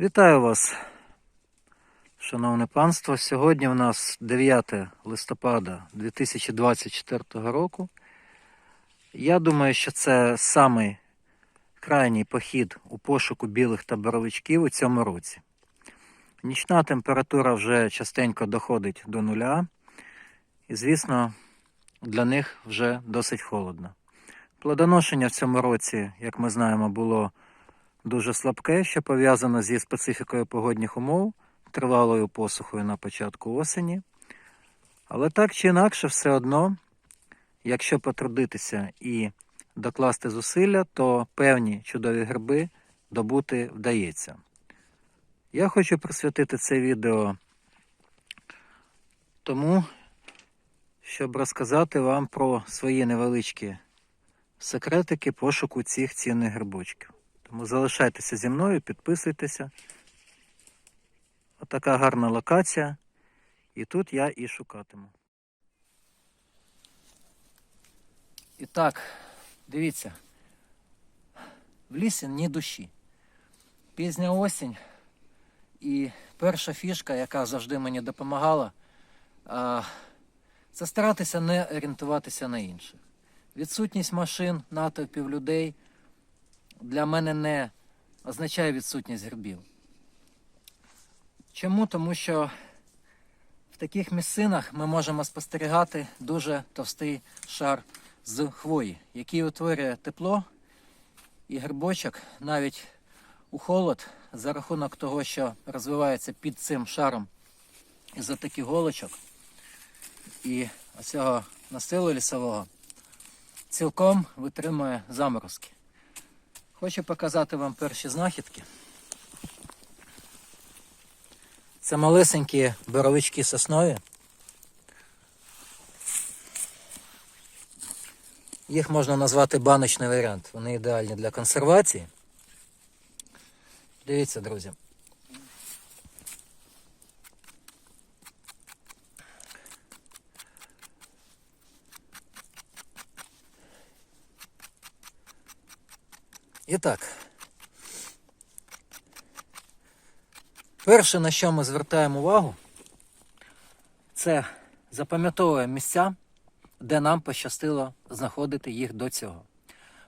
Вітаю вас, шановне панство. Сьогодні в нас 9 листопада 2024 року. Я думаю, що це самий крайній похід у пошуку білих та боровичків у цьому році. Нічна температура вже частенько доходить до нуля, і, звісно, для них вже досить холодно. Плодоношення в цьому році, як ми знаємо, було дуже слабке, що пов'язано зі специфікою погодних умов, тривалою посухою на початку осені. Але так чи інакше, все одно, якщо потрудитися і докласти зусилля, то певні чудові гриби добути вдається. Я хочу присвятити це відео тому, щоб розказати вам про свої невеличкі секретики пошуку цих цінних грибочків. Тому залишайтеся зі мною, підписуйтеся. Отака гарна локація. І тут я і шукатиму. І так, дивіться, в лісі ні душі. Пізня осінь. І перша фішка, яка завжди мені допомагала, це старатися не орієнтуватися на інших. Відсутність машин, натовпів людей для мене не означає відсутність грибів. Чому? Тому що в таких місцинах ми можемо спостерігати дуже товстий шар з хвої, який утворює тепло і грибочок навіть у холод за рахунок того, що розвивається під цим шаром із таких голочок і оцього насилу лісового, цілком витримує заморозки. Хочу показати вам перші знахідки. Це малесенькі боровички соснові. Їх можна назвати баночний варіант. Вони ідеальні для консервації. Дивіться, друзі. Так. Перше, на що ми звертаємо увагу, це запам'ятовуємо місця, де нам пощастило знаходити їх до цього.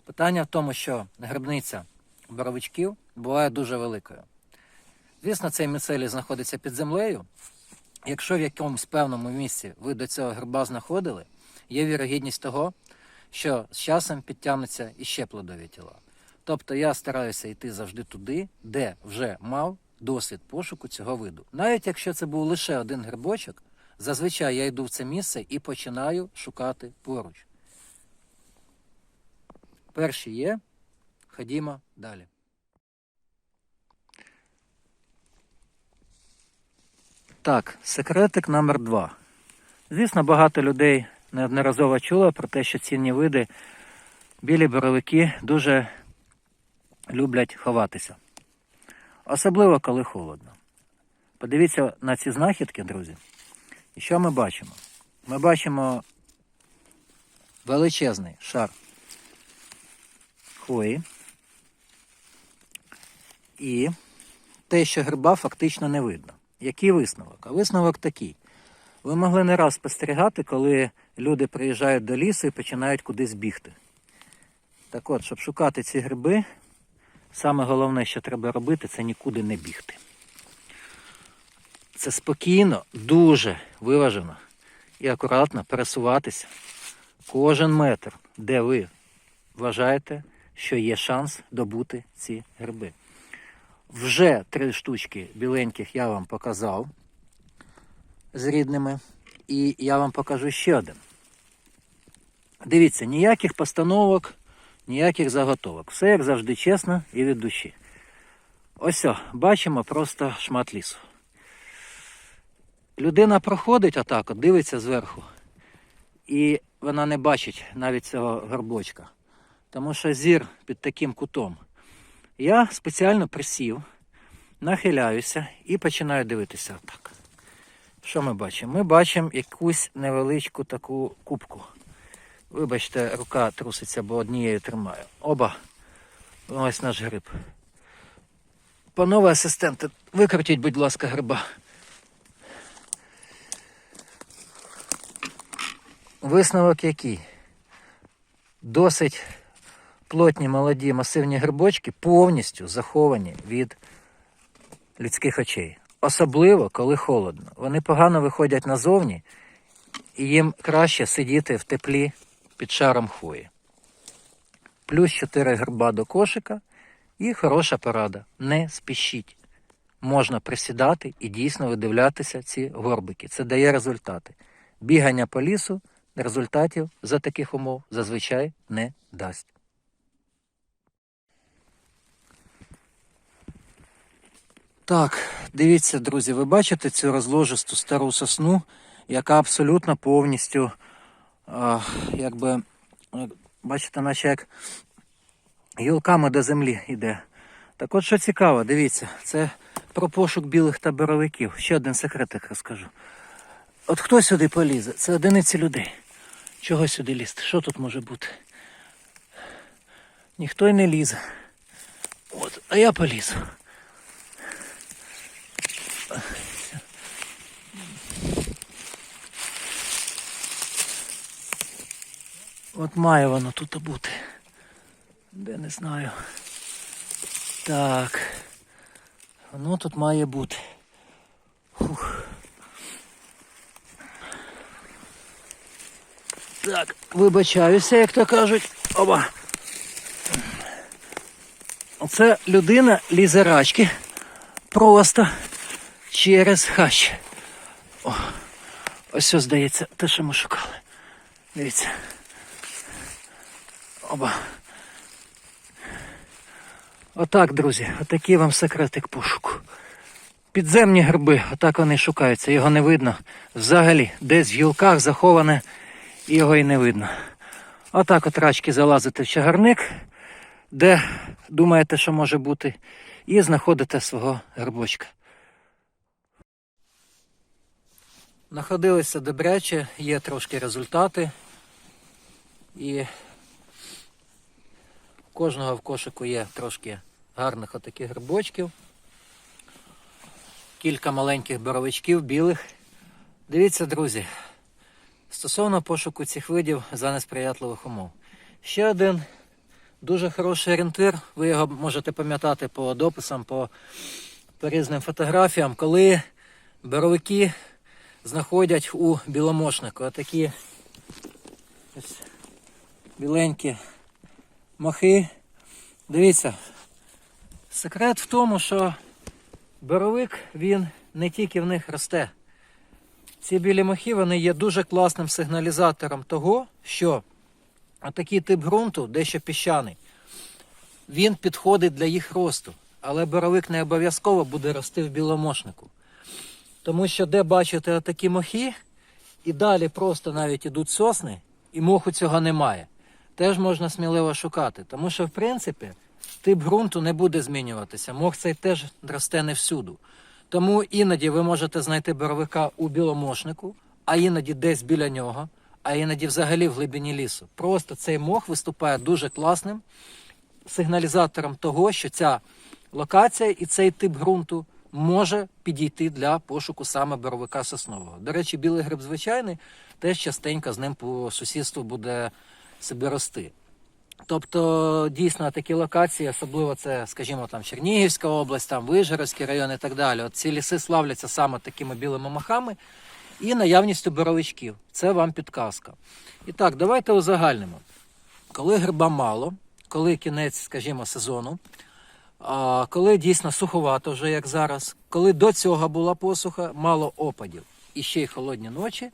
Питання в тому, що грибниця боровичків буває дуже великою. Звісно, цей міцелій знаходиться під землею. Якщо в якомусь певному місці ви до цього гриба знаходили, є вірогідність того, що з часом підтягнуться іще плодові тіла. Тобто я стараюся йти завжди туди, де вже мав досвід пошуку цього виду. Навіть якщо це був лише один грибочок, зазвичай я йду в це місце і починаю шукати поруч. Перші є. Ходімо далі. Так, секретик номер два. Звісно, багато людей неодноразово чуло про те, що цінні види білі боровики дуже люблять ховатися. Особливо, коли холодно. Подивіться на ці знахідки, друзі. І що ми бачимо? Ми бачимо величезний шар хвої. І те, що гриба фактично не видно. Який висновок? А висновок такий. Ви могли не раз спостерігати, коли люди приїжджають до лісу і починають кудись бігти. Так от, щоб шукати ці гриби, саме головне, що треба робити, це нікуди не бігти. Це спокійно, дуже виважено і акуратно пересуватися кожен метр, де ви вважаєте, що є шанс добути ці гриби. Вже три штучки біленьких я вам показав з рідними, і я вам покажу ще один. Дивіться, ніяких постановок, ніяких заготовок. Все як завжди чесно і від душі. Ось, о, бачимо просто шмат лісу. Людина проходить отак, от, дивиться зверху, і вона не бачить навіть цього горбочка. Тому що зір під таким кутом. Я спеціально присів, нахиляюся і починаю дивитися отак. Що ми бачимо? Ми бачимо якусь невеличку таку кубку. Вибачте, рука труситься, бо однією тримаю. Оба. Ось наш гриб. Панове асистенти, викрутіть, будь ласка, гриба. Висновок який? Досить плотні, молоді, масивні грибочки повністю заховані від людських очей. Особливо, коли холодно. Вони погано виходять назовні, і їм краще сидіти в теплі під шаром хвої. Плюс 4 гриба до кошика і хороша порада. Не спішіть. Можна присідати і дійсно видивлятися ці горбики. Це дає результати. Бігання по лісу результатів за таких умов зазвичай не дасть. Так, дивіться, друзі, ви бачите цю розложисту стару сосну, яка абсолютно повністю, якби, бачите, наче як гілками до землі йде. Так от що цікаво, дивіться, це про пошук білих таборовиків. Ще один секретик розкажу. От хто сюди полізе? Це одиниці людей. Чого сюди лізти? Що тут може бути? Ніхто й не лізе. От, а я полізу. От має воно тут бути. Де не знаю. Так. Воно тут має бути. Фух. Так, вибачаюся, як то кажуть. Оба. Оце людина лізе рачки просто через хащ. О, ось ось, здається, те, що ми шукали. Дивіться. Оба. Отак, друзі, отакий вам секретик пошуку. Підземні гриби, отак вони шукаються, його не видно. Взагалі, десь в гілках заховане, його і не видно. Отак от рачки залазите в чагарник, де думаєте, що може бути, і знаходите свого грибочка. Находилися добряче, є трошки результати. І кожного в кошику є трошки гарних отаких грибочків. Кілька маленьких боровичків білих. Дивіться, друзі, стосовно пошуку цих видів за несприятливих умов. Ще один дуже хороший орієнтир. Ви його можете пам'ятати по дописам, по, по різним фотографіям, коли боровики знаходять у біломошнику. Отакі ось біленькі махи. Дивіться, секрет в тому, що боровик він не тільки в них росте. Ці білі махи вони є дуже класним сигналізатором того, що такий тип ґрунту, дещо піщаний, він підходить для їх росту. Але боровик не обов'язково буде рости в біломошнику. Тому що де бачите такі мохи, і далі просто навіть ідуть сосни, і моху цього немає. Теж можна сміливо шукати. Тому що, в принципі, тип ґрунту не буде змінюватися. Мох цей теж росте не всюду. Тому іноді ви можете знайти боровика у біломошнику, а іноді десь біля нього, а іноді взагалі в глибині лісу. Просто цей мох виступає дуже класним сигналізатором того, що ця локація і цей тип ґрунту може підійти для пошуку саме боровика соснового. До речі, білий гриб звичайний теж частенько з ним по сусідству буде собі рости. Тобто, дійсно, такі локації, особливо це, скажімо, там Чернігівська область, там Вижгородський район і так далі. От ці ліси славляться саме такими білими махами і наявністю боровичків. Це вам підказка. І так, давайте узагальнимо. Коли гриба мало, коли кінець, скажімо, сезону, коли дійсно суховато, вже як зараз, коли до цього була посуха, мало опадів і ще й холодні ночі,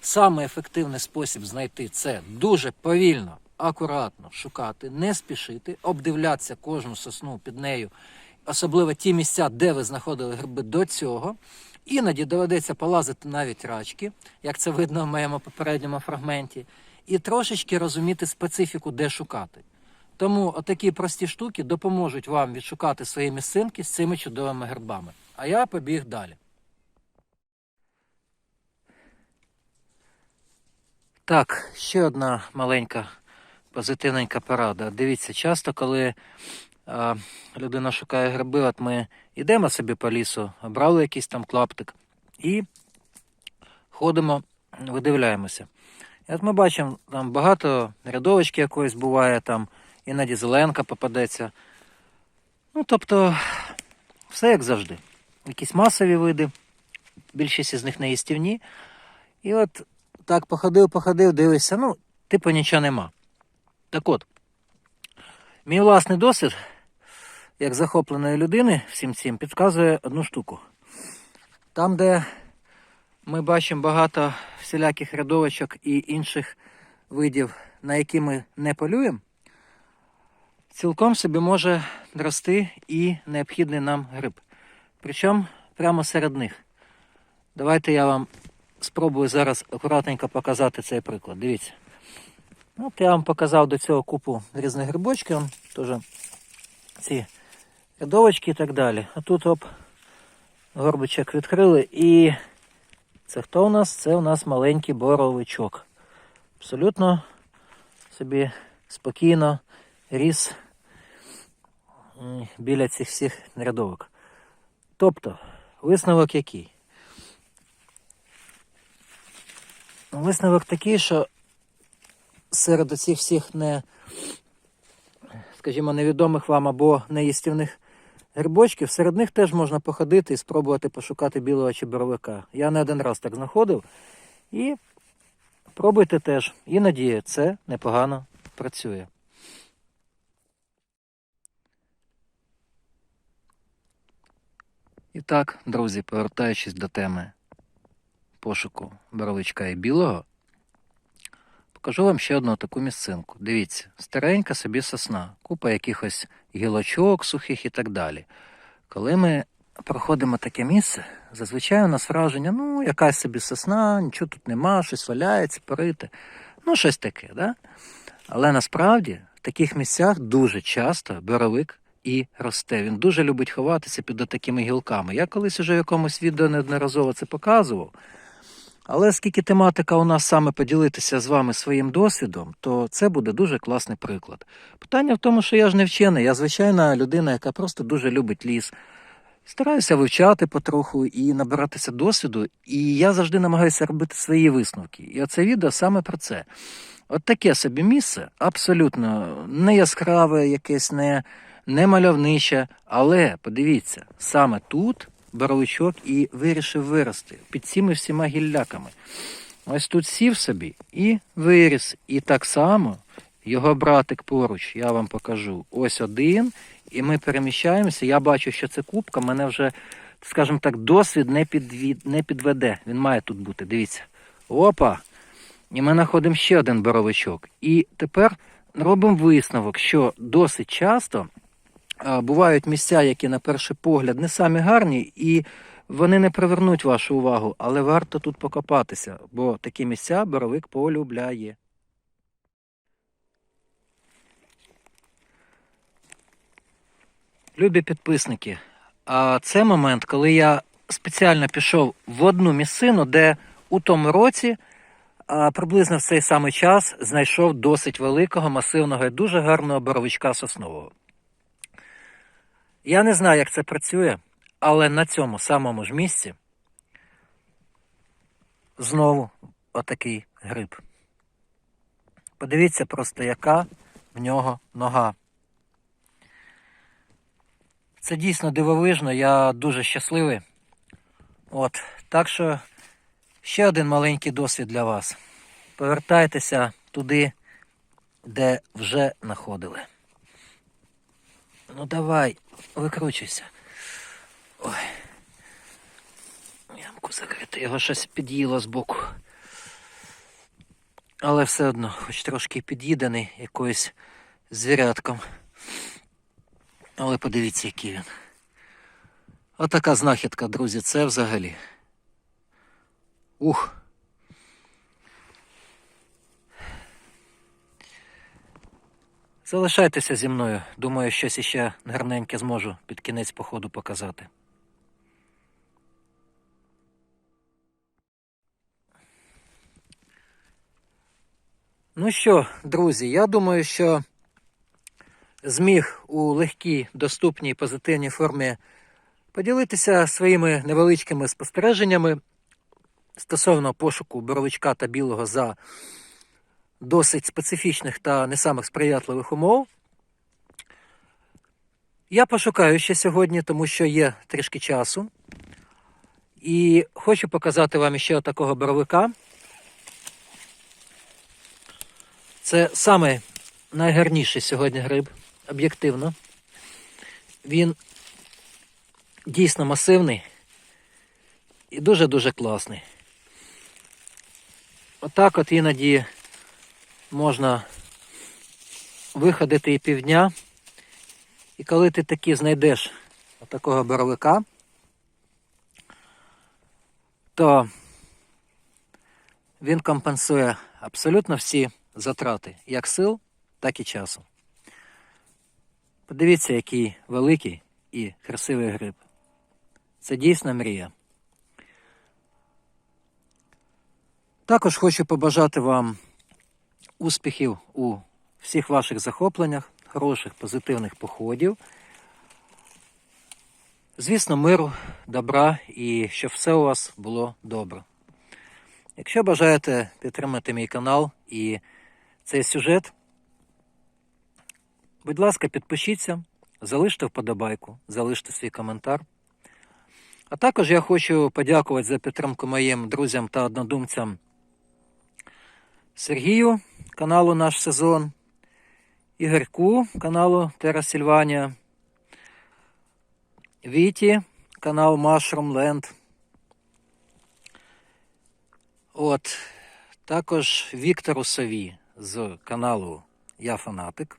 саме ефективний спосіб знайти це дуже повільно, акуратно шукати, не спішити, обдивлятися кожну сосну під нею, особливо ті місця, де ви знаходили гриби до цього. Іноді доведеться полазити навіть рачки, як це видно в моєму попередньому фрагменті, і трошечки розуміти специфіку, де шукати. Тому отакі прості штуки допоможуть вам відшукати свої місцинки з цими чудовими грибами. А я побіг далі. Так, ще одна маленька позитивненька порада. Дивіться, часто, коли а, людина шукає гриби, от ми йдемо собі по лісу, обрали якийсь там клаптик і ходимо, видивляємося. І от ми бачимо, там багато рядовочки якоїсь буває, там іноді зеленка попадеться. Ну, тобто, все як завжди. Якісь масові види, більшість із них не їстівні. І от так походив, походив, дивишся, ну, типу нічого нема. Так от, мій власний досвід, як захопленої людини всім цим, підказує одну штуку. Там, де ми бачимо багато всіляких рядовочок і інших видів, на які ми не полюємо, цілком собі може рости і необхідний нам гриб. Причому прямо серед них. Давайте я вам спробую зараз акуратненько показати цей приклад. Дивіться. От я вам показав до цього купу різних грибочків. Теж ці рядовочки і так далі. А тут оп, горбичок відкрили і це хто у нас? Це у нас маленький боровичок. Абсолютно собі спокійно ріс біля цих всіх рядовок. Тобто, висновок який? Висновок такий, що серед цих всіх не, скажімо, невідомих вам або неїстівних грибочків, серед них теж можна походити і спробувати пошукати білого чи боровика. Я не один раз так знаходив. І пробуйте теж. Іноді це непогано працює. І так, друзі, повертаючись до теми пошуку боровичка і білого, покажу вам ще одну таку місцинку. Дивіться, старенька собі сосна, купа якихось гілочок сухих і так далі. Коли ми проходимо таке місце, зазвичай у нас враження, ну, якась собі сосна, нічого тут нема, щось валяється, порите. Ну, щось таке, да? Але насправді в таких місцях дуже часто боровик і росте. Він дуже любить ховатися під такими гілками. Я колись уже в якомусь відео неодноразово це показував. Але оскільки тематика у нас саме поділитися з вами своїм досвідом, то це буде дуже класний приклад. Питання в тому, що я ж не вчений, я звичайна людина, яка просто дуже любить ліс. Стараюся вивчати потроху і набиратися досвіду, і я завжди намагаюся робити свої висновки. І оце відео саме про це. От таке собі місце, абсолютно не яскраве, якесь не, не мальовниче, але подивіться, саме тут боровичок і вирішив вирости під цими всіма гілляками. Ось тут сів собі і виріс. І так само його братик поруч, я вам покажу. Ось один, і ми переміщаємося. Я бачу, що це кубка, мене вже, скажімо так, досвід не, підвід, не підведе. Він має тут бути. Дивіться. Опа! І ми знаходимо ще один боровичок. І тепер робимо висновок, що досить часто бувають місця, які на перший погляд не самі гарні, і вони не привернуть вашу увагу, але варто тут покопатися, бо такі місця боровик полюбляє. Любі підписники, а це момент, коли я спеціально пішов в одну місцину, де у тому році приблизно в цей самий час знайшов досить великого, масивного і дуже гарного боровичка соснового. Я не знаю, як це працює, але на цьому самому ж місці знову отакий гриб. Подивіться просто, яка в нього нога. Це дійсно дивовижно, я дуже щасливий. От, так що ще один маленький досвід для вас. Повертайтеся туди, де вже знаходили. Ну давай, викручуйся. Ой. Ямку закрити, його щось під'їло збоку. Але все одно, хоч трошки під'їдений якоюсь звірятком. Але подивіться, який він. Отака знахідка, друзі, це взагалі. Ух. Залишайтеся зі мною. Думаю, щось іще гарненьке зможу під кінець походу показати. Ну що, друзі, я думаю, що зміг у легкій, доступній, позитивній формі поділитися своїми невеличкими спостереженнями стосовно пошуку боровичка та білого за досить специфічних та не самих сприятливих умов. Я пошукаю ще сьогодні, тому що є трішки часу. І хочу показати вам ще такого боровика. Це саме найгарніший сьогодні гриб, об'єктивно. Він дійсно масивний і дуже-дуже класний. Отак от іноді можна виходити і півдня. І коли ти таки знайдеш такого боровика, то він компенсує абсолютно всі затрати як сил, так і часу. Подивіться, який великий і красивий гриб. Це дійсно мрія. Також хочу побажати вам успіхів у всіх ваших захопленнях, хороших позитивних походів. Звісно, миру, добра і щоб все у вас було добре. Якщо бажаєте підтримати мій канал і цей сюжет, будь ласка, підпишіться, залиште вподобайку, залиште свій коментар. А також я хочу подякувати за підтримку моїм друзям та однодумцям Сергію, каналу Наш Сезон, Ігорку, каналу Терра Сільванія, Віті, канал Mushroom Land. От, також Віктору Сові з каналу Я Фанатик.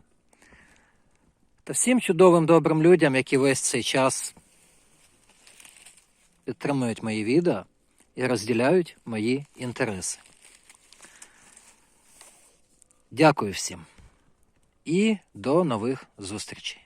Та всім чудовим добрим людям, які весь цей час підтримують мої відео і розділяють мої інтереси. Дякую всім і до нових зустрічей.